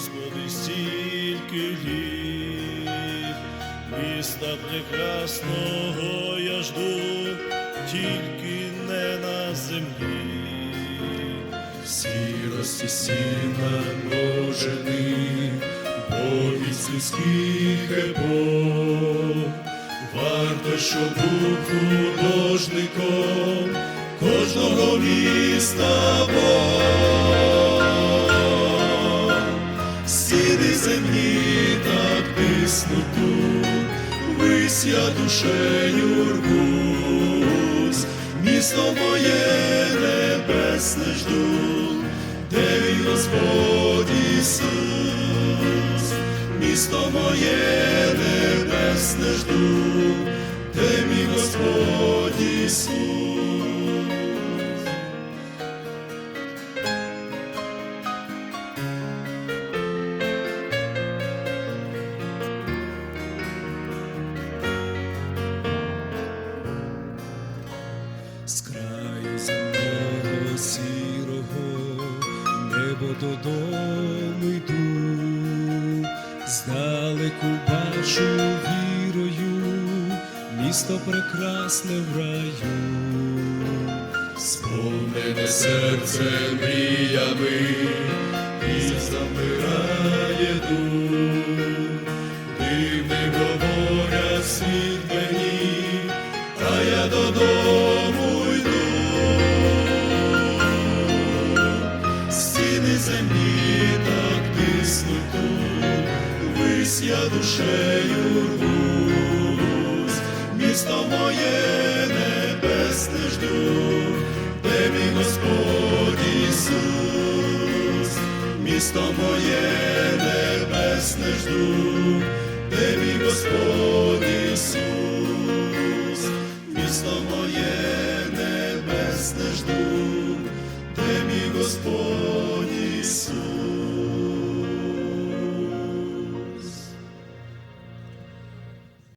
Господи, стільки літ, міста прекрасного я жду, тільки не на землі, сірості сіна божени, бо від епох варто, що був художником кожного міста Бога. Стіни землі так тиснуть тут, вись я душею рвусь, місто моє небесне жду, де він Господь Ісус, місто моє небесне жду, де мій Господь Ісус. Додому йду, здалеку бачу вірою, місто прекрасне в раю, сповнене серце мріями і замирає дух, дивним говорять світ мені, а я додому вись я душею рвусь, місто моє небесне жду, де мій Господь Ісус, місто моє небесне жду, де мій Господь Ісус, місто моє небесне жду, де мій Господь Ісус.